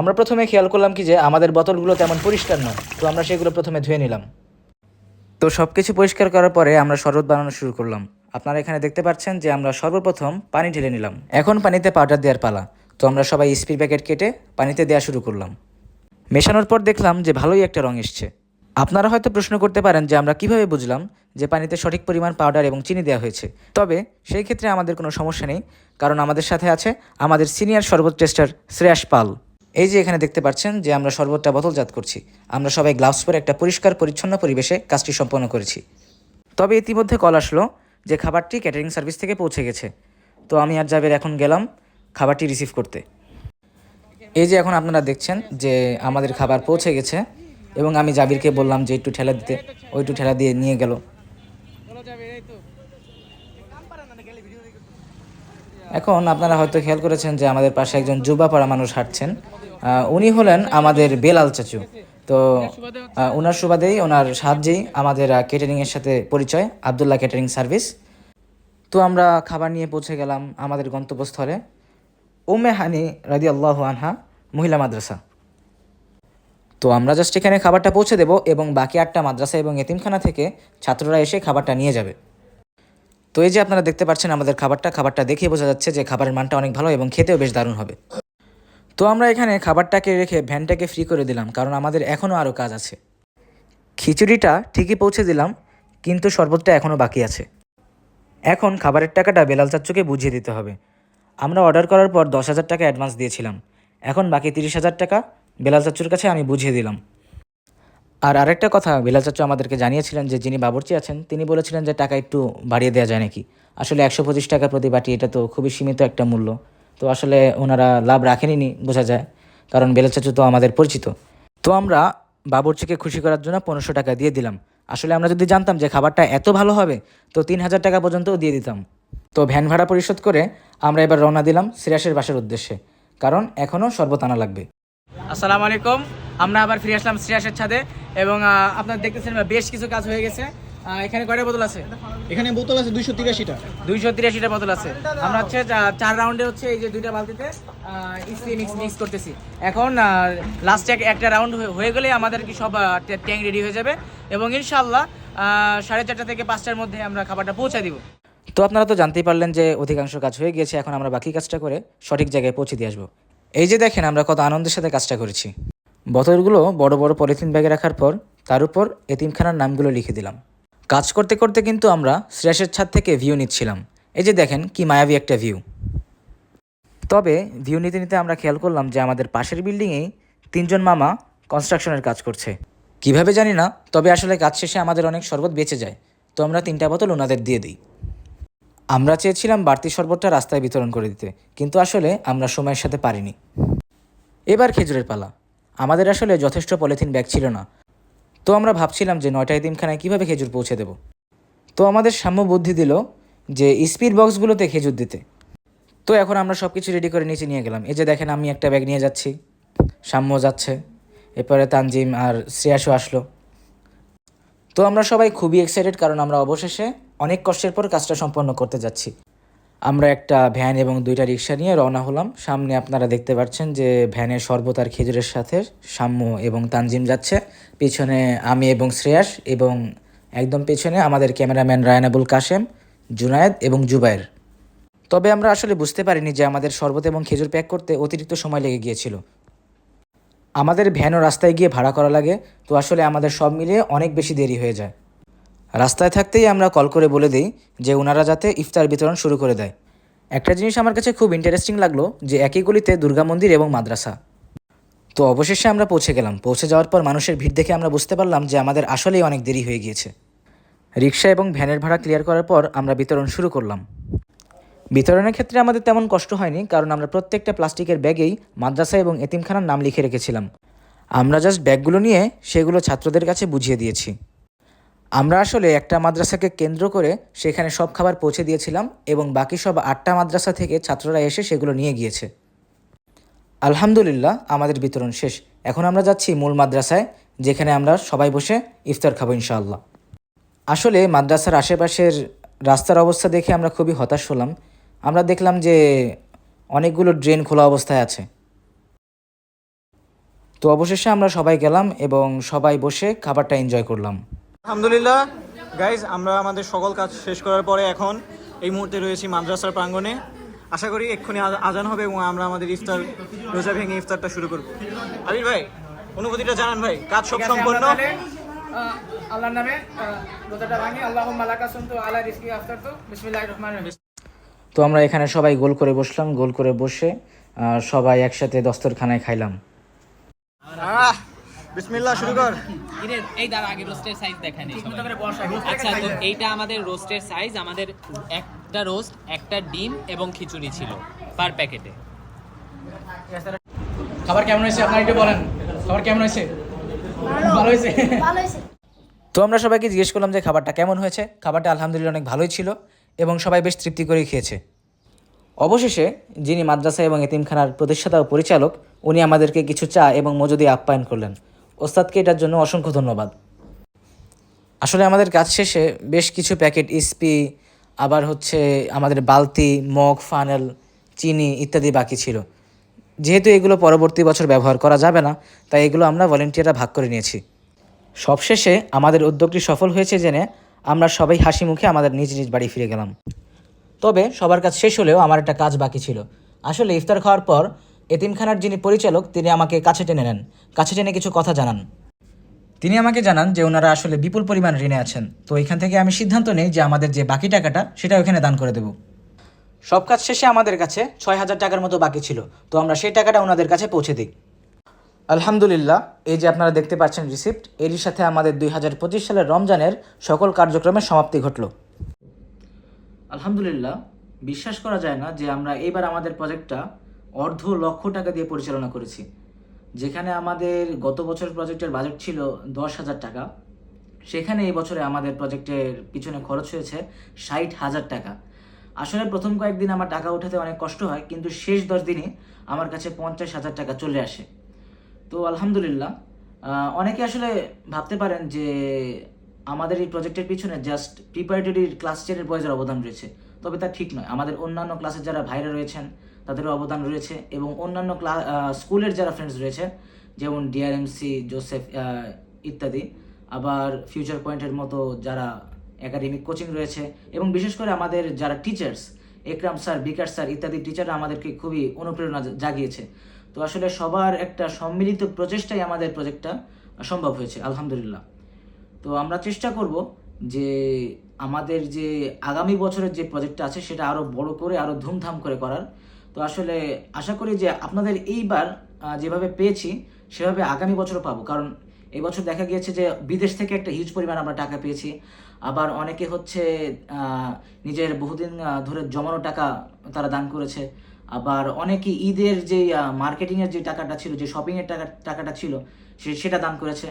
আমরা প্রথমে খেয়াল করলাম কি যে আমাদের বোতলগুলো তেমন পরিষ্কার নয়, তো আমরা সেগুলো প্রথমে ধুয়ে নিলাম। তো সব কিছু পরিষ্কার করার পরে আমরা শরবত বানানো শুরু করলাম। আপনারা এখানে দেখতে পাচ্ছেন যে আমরা সর্বপ্রথম পানি ঢেলে নিলাম। এখন পানিতে পাউডার দেওয়ার পালা। তো আমরা সবাই স্পিড প্যাকেট কেটে পানিতে দেওয়া শুরু করলাম। মেশানোর পর দেখলাম যে ভালোই একটা রং এসছে। আপনারা হয়তো প্রশ্ন করতে পারেন যে আমরা কীভাবে বুঝলাম যে পানিতে সঠিক পরিমাণ পাউডার এবং চিনি দেওয়া হয়েছে। তবে সেই ক্ষেত্রে আমাদের কোনো সমস্যা নেই, কারণ আমাদের সাথে আছে আমাদের সিনিয়র শরবত টেস্টার শ্রেয়াস পাল। এই যে এখানে দেখতে পাচ্ছেন যে আমরা শরবতটা বোতলজাত করছি। আমরা সবাই গ্লাভস পরে একটা পরিষ্কার, পরিচ্ছন্ন পরিবেশে কাজটি সম্পন্ন করেছি। তবে ইতিমধ্যে কল আসলো যে খাবারটি ক্যাটারিং সার্ভিস থেকে পৌঁছে গেছে। তো আমি আর জাবের এখন গেলাম খাবারটি রিসিভ করতে। এই যে এখন আপনারা দেখছেন যে আমাদের খাবার পৌঁছে গেছে এবং আমি জাবিরকে বললাম যে একটু ঠেলা দিতে। ওইটু ঠেলা দিয়ে নিয়ে গেল। এখন আপনারা হয়তো খেয়াল করেছেন যে আমাদের পাশে একজন যুবা পাড়া মানুষ হাঁটছেন। উনি হলেন আমাদের বেলাল চাচু। তো ওনার সুবাদেই ওনার সাহায্যেই আমাদের ক্যাটারিংয়ের সাথে পরিচয়, আবদুল্লাহ ক্যাটারিং সার্ভিস তো আমরা খাবার নিয়ে পৌঁছে গেলাম আমাদের গন্তব্যস্থলে। উম্মে হানি রাদি আল্লাহ আনহা, মহিলা মাদ্রাসা। তো আমরা জাস্ট এখানে খাবারটা পৌঁছে দেব এবং বাকি আটটা মাদ্রাসা এবং এতিমখানা থেকে ছাত্ররা এসে খাবারটা নিয়ে যাবে। তো এই যে আপনারা দেখতে পাচ্ছেন আমাদের খাবারটা খাবারটা দেখে বোঝা যাচ্ছে যে খাবারের মানটা অনেক ভালো এবং খেতেও বেশ দারুণ হবে। তো আমরা এখানে খাবারটাকে রেখে ভ্যানটাকে ফ্রি করে দিলাম, কারণ আমাদের এখনও আরও কাজ আছে। খিচুড়িটা ঠিকই পৌঁছে দিলাম, কিন্তু শরবতটা এখনও বাকি আছে। এখন খাবারের টাকাটা বেলাল চাচ্চুকে বুঝিয়ে দিতে হবে। আমরা অর্ডার করার পর দশ হাজার টাকা অ্যাডভান্স দিয়েছিলাম। এখন বাকি তিরিশ হাজার টাকা বেলাল চাচ্চুর কাছে আমি বুঝিয়ে দিলাম। আর আরেকটা কথা বেলাল চাচ্চু আমাদেরকে জানিয়েছিলেন যে যিনি বাবুর্চি আছেন, তিনি বলেছিলেন যে টাকা একটু বাড়িয়ে দেওয়া যায় নাকি। আসলে একশো পঁচিশ টাকা প্রতি বাটি, এটা তো খুবই সীমিত একটা মূল্য। তো আসলে ওনারা লাভ রাখেনি বোঝা যায়। কারণ বেলাল চাচু তো আমাদের পরিচিত। তো আমরা বাবুর্চিকে খুশি করার জন্য পনেরোশো টাকা দিয়ে দিলাম। আসলে আমরা যদি জানতাম যে খাবারটা এত ভালো হবে, তো তিন হাজার টাকা পর্যন্তও দিয়ে দিতাম। তো ভ্যান ভাড়া পরিশোধ করে আমরা এবার রওনা দিলাম সিরাসের বাসার উদ্দেশ্যে। কারণ এখনও শরবত আনা লাগবে। আসসালামু আলাইকুম। আমরা আবার ফিরে আসলাম শ্রেয়াসের ছাদে এবং আপনার দেখতেছেন বেশ কিছু কাজ হয়ে গেছে। এখানে কয়টা বোতল আছে? এখানে বোতল আছে দুইশো তিরাশিটা। দুইশো তিরাশিটা বোতল আছে। আমরা হচ্ছে চার রাউন্ডে হচ্ছে এই যে দুইটা বালতিতে মিক্স মিক্স করতেছি। এখন লাস্টে একটা রাউন্ড হয়ে গেলে আমাদের কি সব ট্যাঙ্ক রেডি হয়ে যাবে এবং ইনশাল্লাহ সাড়ে চারটা থেকে পাঁচটার মধ্যে আমরা খাবারটা পৌঁছে দিব। তো আপনারা তো জানতেই পারলেন যে অধিকাংশ কাজ হয়ে গিয়েছে এখন আমরা বাকি কাজটা করে সঠিক জায়গায় পৌঁছে দিয়ে আসব। এই যে দেখেন আমরা কত আনন্দের সাথে কাজটা করেছি। বোতলগুলো বড় বড় পলিথিন ব্যাগে রাখার পর তার উপর এতিমখানার নামগুলো লিখে দিলাম। কাজ করতে করতে কিন্তু আমরা শ্রেয়াসের ছাদ থেকে ভিউ নিচ্ছিলাম। এই যে দেখেন কি মায়াবী একটা ভিউ তবে ভিউ নিতে নিতে আমরা খেয়াল করলাম যে আমাদের পাশের বিল্ডিংয়েই তিনজন মামা কনস্ট্রাকশনের কাজ করছে। কীভাবে জানি না, তবে আসলে কাজ শেষে আমাদের অনেক শরবত বেঁচে যায়। তো আমরা তিনটা বোতল ওনাদের দিয়ে দিই। আমরা চেয়েছিলাম বাড়তি শরবতটা রাস্তায় বিতরণ করে দিতে, কিন্তু আসলে আমরা সময়ের সাথে পারিনি। এবার খেজুরের পালা। আমাদের আসলে যথেষ্ট পলিথিন ব্যাগ ছিল না। তো আমরা ভাবছিলাম যে নয়টা এতিমখানায় কীভাবে খেজুর পৌঁছে দেব। তো আমাদের সাম্য বুদ্ধি দিল যে স্পিড বক্সগুলোতে খেজুর দিতে। তো এখন আমরা সব কিছু রেডি করে নিচে নিয়ে গেলাম। এই যে দেখেন আমি একটা ব্যাগ নিয়ে যাচ্ছি। সাম্য যাচ্ছে। এরপরে তানজিম আর শ্রেয়াসও আসলো। তো আমরা সবাই খুবই এক্সাইটেড কারণ আমরা অবশেষে অনেক কষ্টের পর কাজটা সম্পন্ন করতে যাচ্ছি। আমরা একটা ভ্যান এবং দুইটা রিক্সা নিয়ে রওনা হলাম। সামনে আপনারা দেখতে পাচ্ছেন যে ভ্যানে শরবত আর খেজুরের সাথে সাম্য এবং তানজিম যাচ্ছে। পিছনে আমি এবং শ্রেয়াস এবং একদম পেছনে আমাদের ক্যামেরাম্যান রায়ানাবুল কাশেম, জুনায়েদ এবং জুবায়ের তবে আমরা আসলে বুঝতে পারিনি যে আমাদের শরবত এবং খেজুর প্যাক করতে অতিরিক্ত সময় লেগে গিয়েছিল। আমাদের ভ্যানও রাস্তায় গিয়ে ভাড়া করা লাগে, তো আসলে আমাদের সব মিলিয়ে অনেক বেশি দেরি হয়ে যায়। রাস্তায় থাকতেই আমরা কল করে বলে দিই যে ওনারা যাতে ইফতার বিতরণ শুরু করে দেয়। একটা জিনিস আমার কাছে খুব ইন্টারেস্টিং লাগল যে একই গলিতে দুর্গা মন্দির এবং মাদ্রাসা। তো অবশেষে আমরা পৌঁছে গেলাম। পৌঁছে যাওয়ার পর মানুষের ভিড় দেখে আমরা বুঝতে পারলাম যে আমাদের আসলেই অনেক দেরি হয়ে গিয়েছে। রিক্সা এবং ভ্যানের ভাড়া ক্লিয়ার করার পর আমরা বিতরণ শুরু করলাম। বিতরণের ক্ষেত্রে আমাদের তেমন কষ্ট হয়নি, কারণ আমরা প্রত্যেকটা প্লাস্টিকের ব্যাগেই মাদ্রাসা এবং এতিমখানার নাম লিখে রেখেছিলাম। আমরা জাস্ট ব্যাগগুলো নিয়ে সেগুলো ছাত্রদের কাছে বুঝিয়ে দিয়েছি। আমরা আসলে একটা মাদ্রাসাকে কেন্দ্র করে সেখানে সব খাবার পৌঁছে দিয়েছিলাম এবং বাকি সব আটটা মাদ্রাসা থেকে ছাত্ররা এসে সেগুলো নিয়ে গিয়েছে। আলহামদুলিল্লাহ, আমাদের বিতরণ শেষ। এখন আমরা যাচ্ছি মূল মাদ্রাসায়, যেখানে আমরা সবাই বসে ইফতার খাব ইনশাআল্লাহ। আসলে মাদ্রাসার আশেপাশের রাস্তার অবস্থা দেখে আমরা খুবই হতাশ হলাম। আমরা দেখলাম যে অনেকগুলো ড্রেন খোলা অবস্থায় আছে। তো অবশেষে আমরা সবাই গেলাম এবং সবাই বসে খাবারটা এনজয় করলাম। আলহামদুলিল্লাহ। গাইজ আমরা আমাদের সকল কাজ শেষ করার পরে এখন এই মুহূর্তে রয়েছি মাদ্রাসার প্রাঙ্গণে। আশা করি এক্ষুনি আজান হবে এবং আমরা আমাদের ইফতার রোজা ভেঙে ইফতারটা শুরু করব। আবির ভাই অনুভূতিটা জানান ভাই কাজ সব সম্পন্ন? আল্লাহর নামে রোজাটা ভাঙি। আল্লাহ মালাকা আল্লাহ রিস্কি আফতার তো। বিসমিল্লাহ রহমান তো আমরা এখানে সবাই গোল করে বসলাম গোল করে বসে সবাই একসাথে দস্তরখানায় খাইলাম। আহ! বিসমিল্লাহ শুরু কর। এই দাঁড়া আগে রোস্টের সাইজ দেখানি আচ্ছা তো এইটা আমাদের রোস্টের সাইজ আমাদের একটা রোস্ট একটা ডিম এবং খিচুড়ি ছিল পার প্যাকেটে খাবার কেমন হয়েছে আপনারা একটু বলেন। খাবার কেমন হয়েছে? ভালো হয়েছে? ভালো হয়েছে। তো আমরা সবাইকে জিজ্ঞেস করলাম যে খাবারটা কেমন হয়েছে? খাবারটা আলহামদুলিল্লাহ অনেক ভালোই ছিল এবং সবাই বেশ তৃপ্তি করেই খেয়েছে। অবশেষে যিনি মাদ্রাসা এবং এতিমখানার প্রতিষ্ঠাতা ও পরিচালক উনি আমাদেরকে কিছু চা এবং মজুদি আপ্যায়ন করলেন। ওস্তাদকে এটার জন্য অসংখ্য ধন্যবাদ। আসলে আমাদের কাজ শেষে বেশ কিছু প্যাকেট ইস্পি আবার হচ্ছে আমাদের বালতি, মগ, ফানেল, চিনি ইত্যাদি বাকি ছিল। যেহেতু এগুলো পরবর্তী বছর ব্যবহার করা যাবে না, তাই এগুলো আমরা ভলেন্টিয়াররা ভাগ করে নিয়েছি। সবশেষে আমাদের উদ্যোগটি সফল হয়েছে জেনে আমরা সবাই হাসি মুখে আমাদের নিজ নিজ বাড়ি ফিরে গেলাম। তবে সবার কাজ শেষ হলেও আমার একটা কাজ বাকি ছিল। আসলে ইফতার খাওয়ার পর এতিমখানার যিনি পরিচালক, তিনি আমাকে কাছে টেনে নেন। কাছে টেনে কিছু কথা জানান। তিনি আমাকে জানান যে ওনারা আসলে বিপুল পরিমাণ ঋণে আছেন। তো এখান থেকে আমি সিদ্ধান্ত নেই যে আমাদের যে বাকি টাকাটা, সেটা ওখানে দান করে দেব। সব কাজ শেষে আমাদের কাছে ছয় হাজার টাকার মতো বাকি ছিল। তো আমরা সেই টাকাটা ওনাদের কাছে পৌঁছে দিই। আলহামদুলিল্লাহ, এই যে আপনারা দেখতে পাচ্ছেন রিসিপ্ট, এরই সাথে আমাদের দুই হাজার পঁচিশ সালের রমজানের সকল কার্যক্রমের সমাপ্তি ঘটল। আলহামদুলিল্লাহ, বিশ্বাস করা যায় না যে আমরা এইবার আমাদের প্রজেক্টটা অর্ধ লক্ষ টাকা দিয়ে পরিচালনা করেছি। যেখানে আমাদের গত বছর প্রজেক্টের বাজেট ছিল দশ হাজার টাকা। সেখানে এই বছরে আমাদের প্রজেক্টের পিছনে খরচ হয়েছে ষাট হাজার টাকা। আসলে প্রথম কয়েকদিন আমার টাকা উঠাতে অনেক কষ্ট হয়, কিন্তু শেষ দশ দিনে আমার কাছে পঞ্চাশ হাজার টাকা চলে আসে। তো আলহামদুলিল্লাহ অনেকে আসলে ভাবতে পারেন যে আমাদের এই প্রজেক্টের পিছনে জাস্ট প্রিপারেটরির ক্লাস টেনের বয়েজের অবদান রয়েছে। তবে তা ঠিক নয়। আমাদের অন্যান্য ক্লাসের যারা ভাইরা রয়েছেন তাদেরও অবদান রয়েছে এবং অন্যান্য ক্লা স্কুলের যারা ফ্রেন্ডস রয়েছে যেমন ডিআরএমসি জোসেফ ইত্যাদি, আবার ফিউচার পয়েন্টের মতো যারা একাডেমিক কোচিং রয়েছে এবং বিশেষ করে আমাদের যারা teachers Ekram sir Bikash sir ইত্যাদি টিচাররা আমাদেরকে খুবই অনুপ্রেরণা জাগিয়েছে। তো আসলে সবার একটা সম্মিলিত প্রচেষ্টাই আমাদের প্রজেক্টটা সম্ভব হয়েছে, আলহামদুলিল্লাহ। তো আমরা চেষ্টা করব যে আমাদের যে আগামী বছরের যে প্রজেক্টটা আছে সেটা আরও বড় করে আরও ধুমধাম করে করার। তো আসলে আশা করি যে আপনাদের এইবার যেভাবে পেয়েছি, সেভাবে আগামী বছরও পাবো। কারণ এই বছর দেখা গিয়েছে যে বিদেশ থেকে একটা হিউজ পরিমাণ আমরা টাকা পেয়েছি। আবার অনেকে হচ্ছে নিজের বহুদিন ধরে জমানো টাকা তারা দান করেছে। আবার অনেকে ঈদের যে মার্কেটিংয়ের যে টাকাটা ছিল, যে শপিংয়ের টাকা, টাকাটা ছিল, সে, সেটা দান করেছে।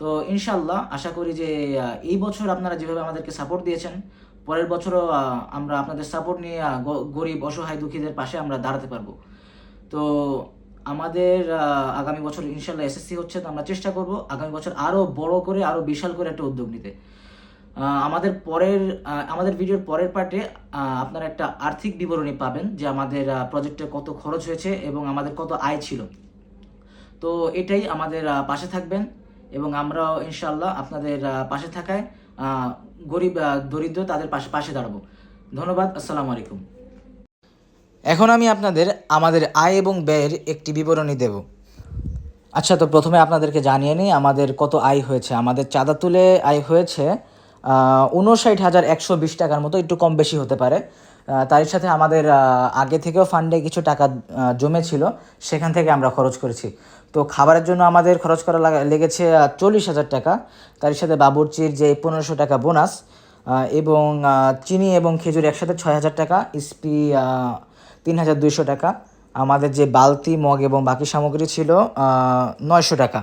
তো ইনশাল্লাহ আশা করি যে এই বছর আপনারা যেভাবে আমাদেরকে সাপোর্ট দিয়েছেন পরের বছরও আমরা আপনাদের সাপোর্ট নিয়ে গরিব, অসহায়, দুঃখীদের পাশে আমরা দাঁড়াতে পারব। তো আমাদের আগামী বছর ইনশাল্লাহ এসএসসি হচ্ছে, তো আমরা চেষ্টা করব আগামী বছর আরও বড় করে আরও বিশাল করে একটা উদ্যোগ নিতে। আমাদের পরের আমাদের ভিডিওর পরের পার্টে আপনারা একটা আর্থিক বিবরণী পাবেন যে আমাদের প্রজেক্টে কত খরচ হয়েছে এবং আমাদের কত আয় ছিল। তো এটাই আমাদের পাশে থাকবেন। এবং আমরাও ইনশাল্লাহ আপনাদের পাশে থাকায় গরিব দরিদ্র তাদের পাশে পাশে দাঁড়াবো। ধন্যবাদ, আসসালামু আলাইকুম। এখন আমি আপনাদের আমাদের আয় এবং ব্যয়ের একটি বিবরণী দেব। আচ্ছা তো প্রথমে আপনাদেরকে জানিয়ে নিই আমাদের কত আয় হয়েছে। আমাদের চাঁদা তুলে আয় হয়েছে উনষাট হাজার একশো বিশ টাকার মতো, একটু কম বেশি হতে পারে। তার সাথে আমাদের আগে থেকেও ফান্ডে কিছু টাকা জমেছিল, সেখান থেকে আমরা খরচ করেছি। তো খাবারের জন্য আমাদের খরচ করা লেগেছে চল্লিশ হাজার টাকা। তার সাথে বাবুর্চির যে পনেরোশো টাকা বোনাস এবং চিনি এবং খেজুর একসাথে ছয় হাজার টাকা ইস্পি তিন হাজার দুইশো টাকা। আমাদের যে বালতি, মগ এবং বাকি সামগ্রী ছিল নয়শো টাকা।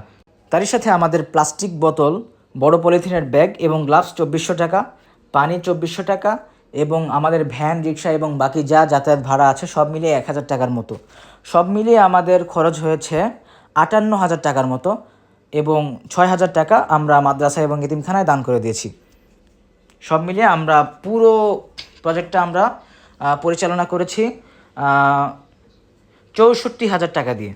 তারই সাথে আমাদের প্লাস্টিক বোতল, বড় পলিথিনের ব্যাগ এবং গ্লাভস চব্বিশশো টাকা, পানি চব্বিশশো টাকা, এবং আমাদের ভ্যান, রিক্সা এবং বাকি যা যাতায়াত ভাড়া আছে সব মিলিয়ে এক হাজার টাকার মতো। সব মিলিয়ে আমাদের খরচ হয়েছে আটান্ন হাজার টাকার মতো এবং ছয় হাজার টাকা আমরা মাদ্রাসা এবং এতিমখানায় দান করে দিয়েছি। সব মিলিয়ে আমরা পুরো প্রজেক্টটা আমরা পরিচালনা করেছি চৌষট্টি হাজার টাকা দিয়ে।